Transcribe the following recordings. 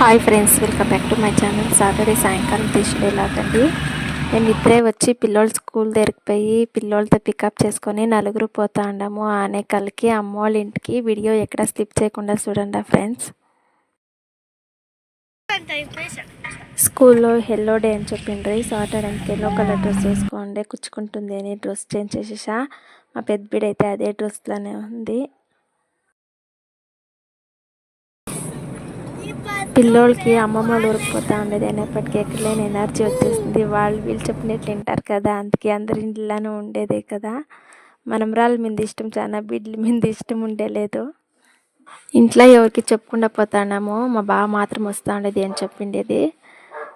Hi friends welcome back to my channel Saturday సాయంకాలం తీసిన మేము ఇద్దరే వచ్చి పిల్లోళ్ళు స్కూల్ దగ్గరికి పోయి పిల్లోళ్ళతో పికప్ చేసుకొని నలుగురు పోతా ఉండాము ఆనేకల్కి అమ్మ వాళ్ళ ఇంటికి వీడియో ఎక్కడ స్లిప్ చేయకుండా చూడండి ఫ్రెండ్స్ స్కూల్లో హెల్లో డే అని చెప్పిండ్రి. సాటర్డేకి ఎల్లో కలర్ డ్రెస్ వేసుకోండి. కుచ్చుకుంటుంది అని డ్రెస్ చేంజ్ చేసేసా. మా పెద్ద బిడ్డ అయితే అదే డ్రెస్లోనే ఉంది. పిల్లోళ్ళకి అమ్మమ్మ వాళ్ళ ఊరికి ఉండేది. అయినప్పటికీ ఎక్కడ లేని ఎనర్జీ వచ్చేసింది. వాళ్ళు వీళ్ళు చెప్పినట్లు వింటారు కదా. అందుకే అందరి ఇంట్లోనే ఉండేదే కదా. మనం మీద ఇష్టం చాలా బిడ్డల మీద ఇష్టం ఉండేలేదు ఇంట్లో ఎవరికి చెప్పకుండా పోతాడాము మా బావ మాత్రం వస్తూ ఉండేది అని చెప్పిండేది.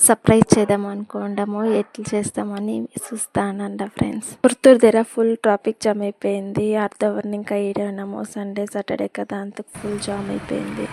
సర్ప్రైజ్ చేద్దాం అనుకోండము ఎట్లు చేస్తామని చూస్తానంట ఫ్రెండ్స్. పుత్తూరు దగ్గర ఫుల్ ట్రాఫిక్ జామ్ అయిపోయింది. అర్ధవర్ని ఇంకా ఈడన్నాము సండే సాటర్డే కదా. అంత ఫుల్ జామ్ అయిపోయింది.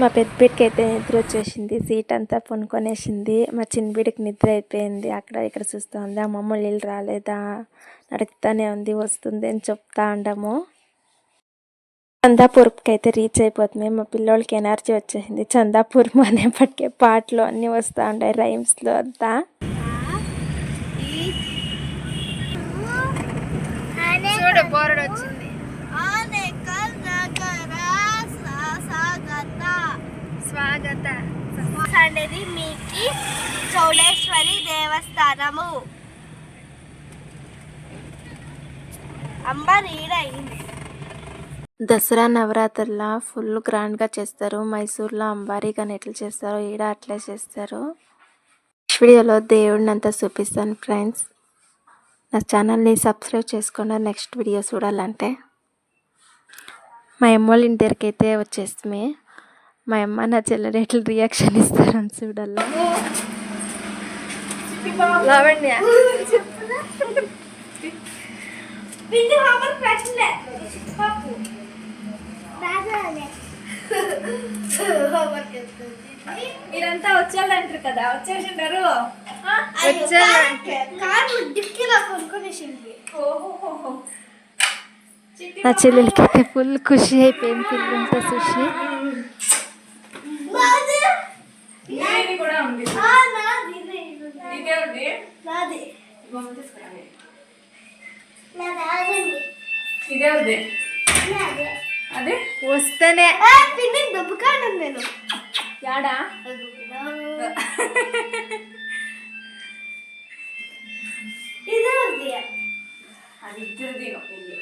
మా పెద్ద బిడ్డకి అయితే నిద్ర వచ్చేసింది సీట్ అంతా పొనుకొనేసింది మా చిన్న బిడ్డకి నిద్ర అయిపోయింది. అక్కడ ఇక్కడ చూస్తూ ఉంది మమ్మల్ని నీళ్ళు రాలేదా? నడుపుతానే ఉంది వస్తుంది అని చెప్తా ఉండము. చందాపూర్కి అయితే రీచ్ అయిపోతుంది మా పిల్లోళ్ళకి ఎనర్జీ వచ్చేసింది. చందాపూర్ అనేప్పటికే పాటలు అన్నీ వస్తూ ఉంటాయి రైమ్స్లో అంతా. చూడు బోర్డు వచ్చింది ఇది మీకి చౌడేశ్వరి దేవస్థానము. అంబర్ దసరా నవరాత్రుల్లో ఫుల్ గ్రాండ్గా చేస్తారు. మైసూర్లో అంబారీగాని ఎట్లా చేస్తారో. ఈడ అట్లే చేస్తారు. నెక్స్ట్ వీడియోలో దేవుడిని అంతా చూపిస్తాను ఫ్రెండ్స్. నా ఛానల్ని సబ్స్క్రైబ్ చేసుకోండి. నెక్స్ట్ వీడియో చూడాలంటే. మా అమ్మ వాళ్ళ ఇంటి దగ్గరికి అయితే వచ్చేస్తామే మా అమ్మ నా చెల్లెలు ఎట్లా రియాక్షన్ ఇస్తారని చూడాలా. మీరంతా వచ్చేయాలంటారు కదా వచ్చేసింటారు నా చెల్లెలకి అయితే ఫుల్ ఖుషి అయిపోయింది పిల్లలతో చూసి ఇది కూడా ఉంది ఆ, నాది ఇదే, ఇది. ఇదేమిటి నాది బొమ్మ తీసుకురండి నాది ఆగండి. ఇదేమిటి నాది. అదే వస్తేనే ఆ, పిండి దుబ్బుకాను నేను యాడా ఇదే ఉంది అది ఇద్దరిది ఇది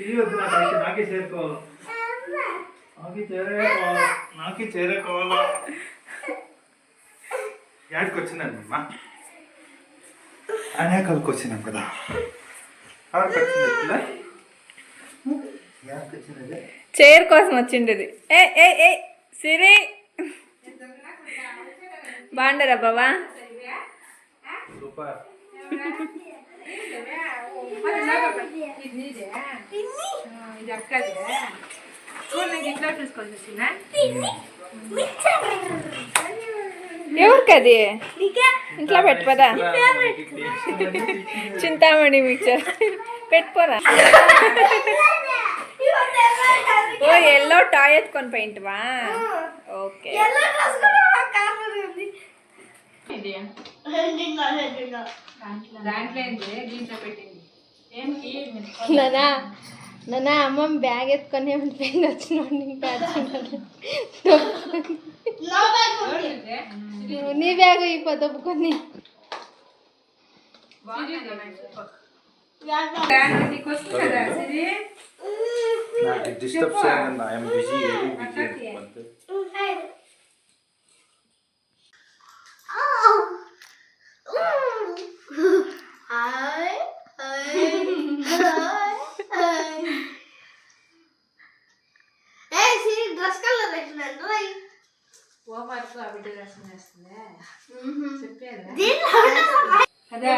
పిల్లి వద్దు నాకు అయితే నాకే చేరుకోవాలి. నాకే చేరుకోవాలి నాకే చేరుకోవాలా. యాడికి వచ్చిందండి అమ్మా? అనేకల్కి వచ్చినాం కదా. ఆడికి వచ్చింది పిల్ల యాడికి వచ్చినది చైర్ కోసం వచ్చిండేది. ఏ ఏ ఏ సిరి. బాగుండరా బాబా సూపర్. ఇది అక్కది ఇట్లా చూసుకొని వచ్చిందా ఎవరికి అది నీకే ఇంట్లో పెట్టుకోదా? చింతామణి మిక్చర్. పెట్టుకోరా? ఓ ఎల్లో టాయ్ ఎత్తుకొని పోయింటివా? ఓకే. ఎల్లో డ్రెస్ కూడా మా కార్లో ఉంది హెడ్డింగ్ హెడ్డింగ్ దాంట్లో ఏంటి దీంట్లో పెట్టింది ఏంటి నానా నానా అమ్మ బ్యాగ్ ఎత్తుకొని వెళ్ళిపోయింది వచ్చిన ఇంకా నా బ్యాగ్ ఉంది నీ బ్యాగ్ ఇప్ప దొబ్బుకొని నీకు వస్తుంది కదా సిరి నాకు డిస్టర్బ్ చేయండి ఐఎమ్ బిజీ వెరీ బిజీ పెట్టినాను ఓయ్. హోంవర్క్ చెప్పేదా? దీంట్లో అదే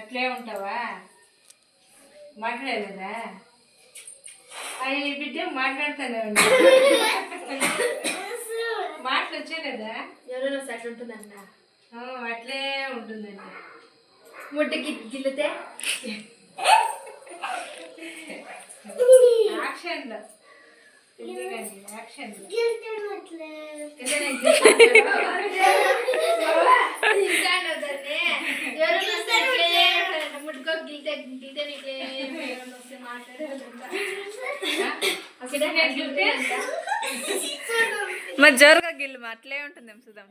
అట్లే ఉంటావా? మాట్లాడలేదా? అయ్యి నీ బిడ్డ మాట్లాడుతానే మాటలు వచ్చేలేదా ఎవరైనా సెట్ ఉంటుందంట. అట్లే ఉంటుందండి ముట్టకి గిల్లితే? మరి జోరుగా గిల్లు అట్లే ఉంటుంది సుధం?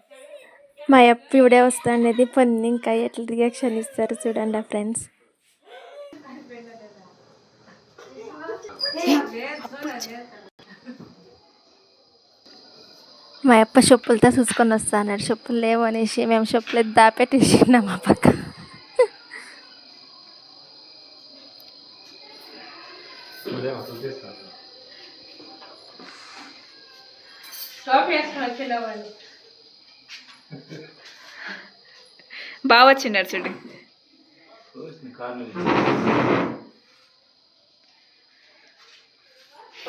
మా అప్ప ఇవిడే వస్తా అనేది పొంది ఇంకా ఎట్లా రియాక్షన్ ఇస్తారు చూడండి ఫ్రెండ్స్ మా అప్ప చెప్పులతో చూసుకొని వస్తా అన్నాడు చెప్పులు లేవు అనేసి మేము చెప్పులు దాపెట్టేసినాం మా పక్క. బాగా వచ్చిండారు చూడు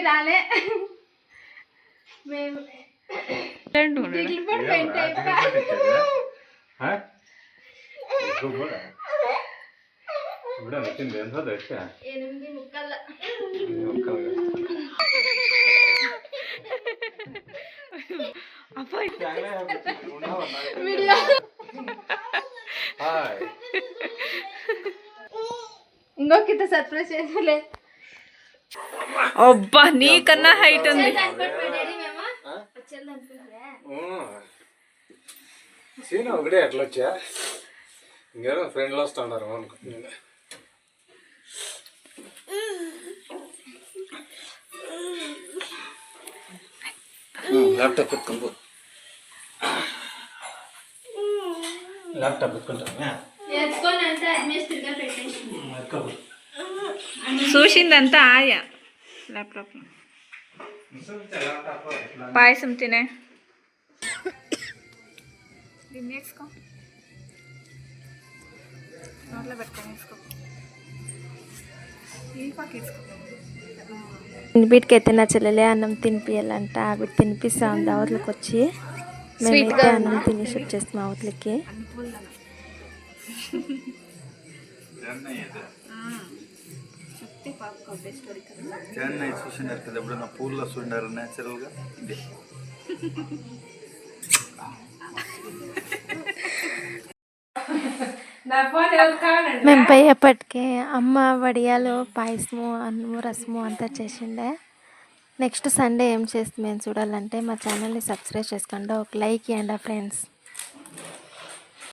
అది మీరు రాలే మేము రెండు ఉన్నాడు. ఇప్పుడు వచ్చింది ఎంత వచ్చా ఎనిమిది ముక్కల అబ్బాయి హాయ్ ఇంకొక సర్ప్రైజ్ చేసలే అబ్బా నీకన్నా హైట్ ఉంది. సీన్ ఒకటే ఎట్లా వచ్చా? ఇంకేదో ఫ్రెండ్లు వస్తున్నారు అనుకుంటున్నా ల్యాప్టాప్ పెట్టుకుని పో. ల్యాప్టాప్ పెట్టుకుంటాను చూసిందంతా ఆయా. ల్యాప్టాప్ పాయసం తినే. దీన్ని వేసుకో. నోట్లో పెట్టుకొని వేసుకో. వీటికి అయితే నా చెల్లెలే అన్నం తినిపియాలంట. ఆవిడ తినిపిస్తా ఉంది అవతలకి వచ్చి. మేమైతే అన్నం తినేసి వచ్చేస్తాం అవతలకి. ఫోన్ ఎవరు కావాలండి? మేము పోయేపటికి అమ్మ వడియాలు పాయసము అన్నము రసము అంతా చేసిండే. నెక్స్ట్ సండే ఏం చేస్తుంది మేము చూడాలంటే మా ఛానల్ని సబ్స్క్రైబ్ చేసుకోండి. ఒక లైక్ ఇవ్వండి ఫ్రెండ్స్